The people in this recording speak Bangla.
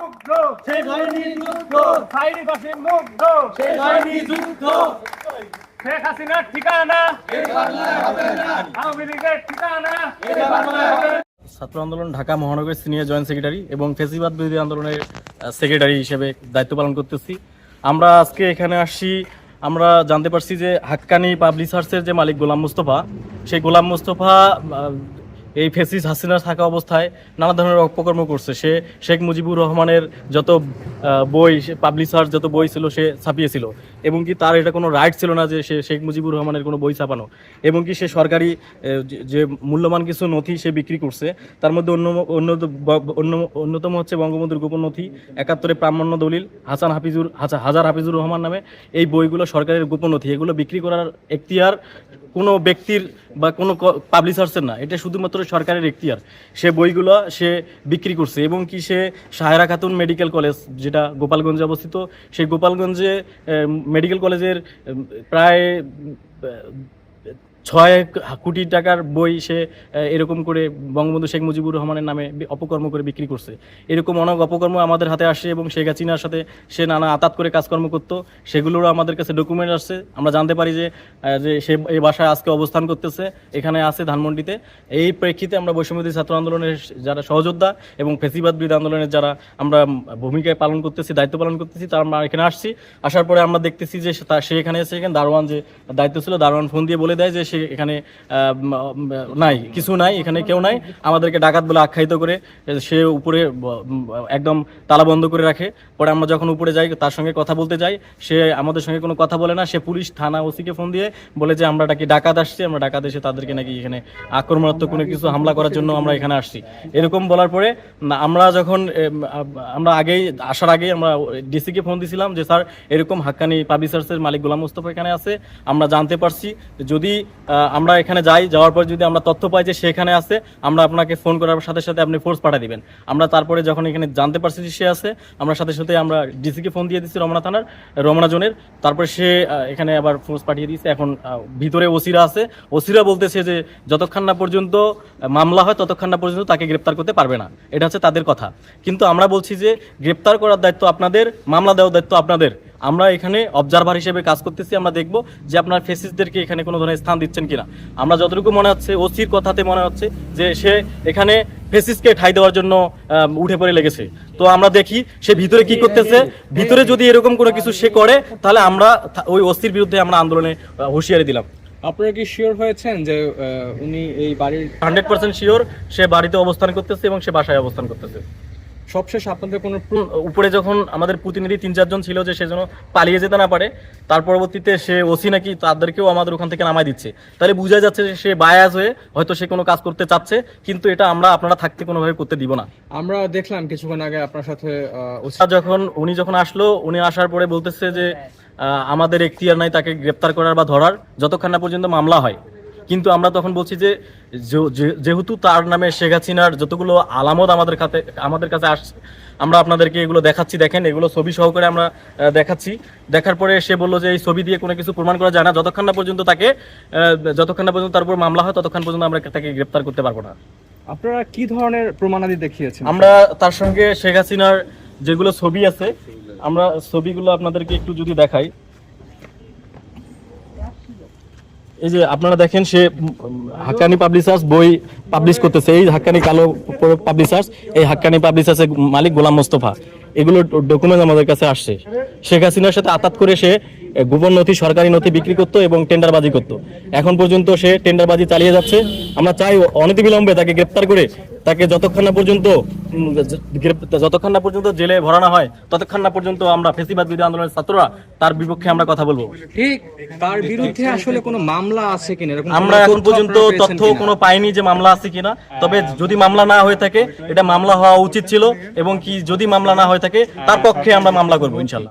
মুগ্ধ। শেষ হয়নি যুদ্ধ। সাইরি বাসী মুগ্ধ। শেষ হয়নি যুদ্ধ। শেখ হাসিনার ঠিকানা। এই বাংলায় হবে না। আওয়ামী লীগের ঠিকানা। এটা বাংলায় হবে না। ছাত্র আন্দোলন ঢাকা মহানগর সিনিয়র জয়েন্ট সেক্রেটারি এবং ফেসিবাদ বিরোধী আন্দোলনের সেক্রেটারি হিসেবে দায়িত্ব পালন করতেছি। আমরা আজকে এখানে আসছি। আমরা জানতে পারছি যে হাক্কানি পাবলিশার্সের যে মালিক গোলাম মুস্তফা সেই গোলাম মুস্তফা এই ফেসিস হাসিনা থাকা অবস্থায় নানা ধরনের অপকর্ম করছে। সে শেখ মুজিবুর রহমানের যত বই পাবলিশার যত বই ছিল সে ছাপিয়েছিল। এবং কি তার এটা কোনো রাইট ছিল না যে সে শেখ মুজিবুর রহমানের কোনো বই ছাপানো। এবং কি সে সরকারি যে- মূল্যবান কিছু নথি সে বিক্রি করছে, তার মধ্যে অন্য অন্য অন্য, অন্যতম হচ্ছে বঙ্গবন্ধুর গোপন নথি, একাত্তরে প্রামাণ্য দলিল, হাসান হাফিজুর হাজার হাফিজুর রহমান নামে। এই বইগুলো সরকারের গোপন নথি, এগুলো বিক্রি করার এখতিয়ার কোনো ব্যক্তির বা কোনো পাবলিশার্সের না। এটা শুধুমাত্র সরকারের এখতিয়ার। সে বইগুলো সে বিক্রি করছে এবং কি সে সাহেরা খাতুন মেডিকেল কলেজ যেটা গোপালগঞ্জে অবস্থিত, সেই গোপালগঞ্জে মেডিকেল কলেজের প্রায় ছয় কোটি টাকার বই সে এরকম করে বঙ্গবন্ধু শেখ মুজিবুর রহমানের নামে অপকর্ম করে বিক্রি করছে। এরকম অনেক অপকর্ম আমাদের হাতে আসে এবং শেখ হাসিনার সাথে সে নানা আতাত করে কাজকর্ম করতো। সেগুলোরও আমাদের কাছে ডকুমেন্ট আসছে। আমরা জানতে পারি যে যে সে এই বাসায় আজকে অবস্থান করতেছে, এখানে আছে ধানমন্ডিতে। এই প্রেক্ষিতে আমরা বৈষম্যদী ছাত্র আন্দোলনের যারা সহযোদ্ধা এবং ফেসিবাদ বিরোধী আন্দোলনের যারা আমরা ভূমিকায় পালন করতেছি, দায়িত্ব পালন করতেছি, তার আমরা এখানে আসছি। আসার পরে আমরা দেখতেছি যে সে- এখানে এসে এখানে দারোয়ান যে দায়িত্ব ছিল, দারোয়ান ফোন দিয়ে বলে দেয় যে সে এখানে নাই, কিছু নাই, এখানে কেউ নাই। আমাদেরকে ডাকাত বলে আখ্যায়িত করে সে উপরে একদম তালা বন্ধ করে রাখে। পরে আমরা যখন উপরে যাই, তার সঙ্গে কথা বলতে যাই, সে আমাদের সঙ্গে কোনো কথা বলে না। সে পুলিশ, থানা, ওসিকে ফোন দিয়ে বলে যে, আমরা নাকি ডাকাত আসছি, আমরা ডাকাত এসে তাদেরকে নাকি এখানে আক্রমণাত্মক কোনো কিছু হামলা করার জন্য আমরা এখানে আসছি। এরকম বলার পরে আমরা যখন আমরা আগেই, আসার আগেই আমরা ডিসিকে ফোন দিছিলাম যে, স্যার, এরকম হাক্কানি পাবলিশার্সের মালিক গোলাম মুস্তফা এখানে আছে, আমরা জানতে পারছি। যদি আমরা এখানে যাই, যাওয়ার পর যদি আমরা তথ্য পাই যে সে এখানে আছে, আমরা আপনাকে ফোন করার সাথে সাথে আপনি ফোর্স পাঠিয়ে দিবেন। আমরা তারপরে যখন এখানে জানতে পারছি যে সে আছে, আমরা সাথে সাথে আমরা ডিসিকে ফোন দিয়ে দিচ্ছি, রমনা থানার, রমনা জোনের। তারপরে সে এখানে আবার ফোর্স পাঠিয়ে দিয়েছে। এখন ভিতরে ওসিরা আছে। ওসিরা বলতেছে যে যতক্ষণ না পর্যন্ত মামলা হয় ততক্ষণ না পর্যন্ত তাকে গ্রেপ্তার করতে পারবে না। এটা হচ্ছে তাদের কথা। কিন্তু আমরা বলছি যে গ্রেপ্তার করার দায়িত্ব আপনাদের, মামলা দেওয়ার দায়িত্ব আপনাদের। আমরা এখানে অবজারভার হিসেবে কাজ করতেছি আমরা দেখব যে আপনার ফেসিসদেরকে এখানে কোনো ধরনের স্থান দিচ্ছেন কিনা। আমরা যতটুকু মনে হচ্ছে ওসির কথাতে মনে হচ্ছে যে সে এখানে ফেসিসকে ঠাই দেওয়ার জন্য উঠে পড়ে লেগেছে। তো আমরা দেখি সে ভিতরে কি করতেছে। ভিতরে যদি এরকম কোনো কিছু সে করে তাহলে আমরা ওই ওসির বিরুদ্ধে আমরা আন্দোলনে হুঁশিয়ারি দিলাম। আপনারা কি শিওর হয়েছেন যে উনি এই বাড়ির হান্ড্রেড পার্সেন্ট শিওর সে বাড়িতে অবস্থান করতেছে এবং সে বাসায় অবস্থান করতেছে। সবশেষ আপনাদের কোনো উপরে যখন আমাদের প্রতিনিধি তিন চারজন ছিল যে সে যেন পালিয়ে যেতে না পারে তার পরবর্তীতে সে ওসি নাকি তাদেরকেও আমাদের ওখান থেকে নামাই দিচ্ছে। তাহলে বোঝা যাচ্ছে যে সে বায়াস হয়ে হয়তো সে কোনো কাজ করতে চাচ্ছে কিন্তু এটা আমরা আপনারা থাকতে কোনোভাবে করতে দিব না। আমরা দেখলাম কিছুক্ষণ আগে আপনার সাথে যখন উনি যখন আসলো উনি আসার পরে বলতেছে যে আমাদের এখতিয়ার নাই তাকে গ্রেপ্তার করার বা ধরার যতক্ষণ না পর্যন্ত মামলা হয়। কিন্তু আমরা তখন বলছি যে যেহেতু তার নামে শেখ হাসিনার যতগুলো আলামত আমাদের কাছে আমাদের কাছে আসছে আমরা আপনাদেরকে এগুলো দেখাচ্ছি দেখেন এগুলো ছবি সহকারে আমরা দেখাচ্ছি। দেখার পরে সে বলল যে এই ছবি দিয়ে কোনো কিছু প্রমাণ করা যায় না। যতক্ষণ না পর্যন্ত তাকে যতক্ষণ না পর্যন্ত তার উপর মামলা হয় ততক্ষণ পর্যন্ত আমরা তাকে গ্রেপ্তার করতে পারব না। আপনারা কি ধরনের প্রমাণাদি দেখিয়েছেন? আমরা তার সঙ্গে শেখ হাসিনার যেগুলো ছবি আছে আমরা ছবিগুলো আপনাদেরকে একটু যদি দেখাই। এই যে আপনারা দেখেন সে হাক্কানি পাবলিশার্স বই পাবলিশ করতেছে। এই হাক্কানি কালো পাবলিশার্স এই হাক্কানি পাবলিশার্সের মালিক গোলাম মোস্তফা। এগুলো ডকুমেন্ট আমাদের কাছে আসছে। শেখ হাসিনার সাথে আতাত করে সে গোপন নথি সরকারি নথি বিক্রি করতো এবং টেন্ডারবাজি করতো। এখন পর্যন্ত সে টেন্ডারবাজি চালিয়ে যাচ্ছে। আমরা চাই অনতিবিলম্বে তাকে গ্রেপ্তার করে তাকে যতক্ষণ না পর্যন্ত যতক্ষণ না পর্যন্ত জেলে ভরানো হয় ততক্ষণ না পর্যন্ত আমরা ফেসিবাদ বিরোধী আন্দোলনের ছাত্ররা তার বিপক্ষে আমরা কথা বলব। ঠিক তার বিরুদ্ধে আসলে কোনো মামলা আছে কিনা? এরকম আমরা এখন পর্যন্ত তথ্য কিনা? কোনো পাইনি যে মামলা আছে কিনা। তবে যদি মামলা না হয়ে থাকে এটা মামলা হওয়া উচিত ছিল এবং কি যদি মামলা না হয়ে থাকে তার পক্ষে আমরা মামলা করব ইনশাল্লাহ।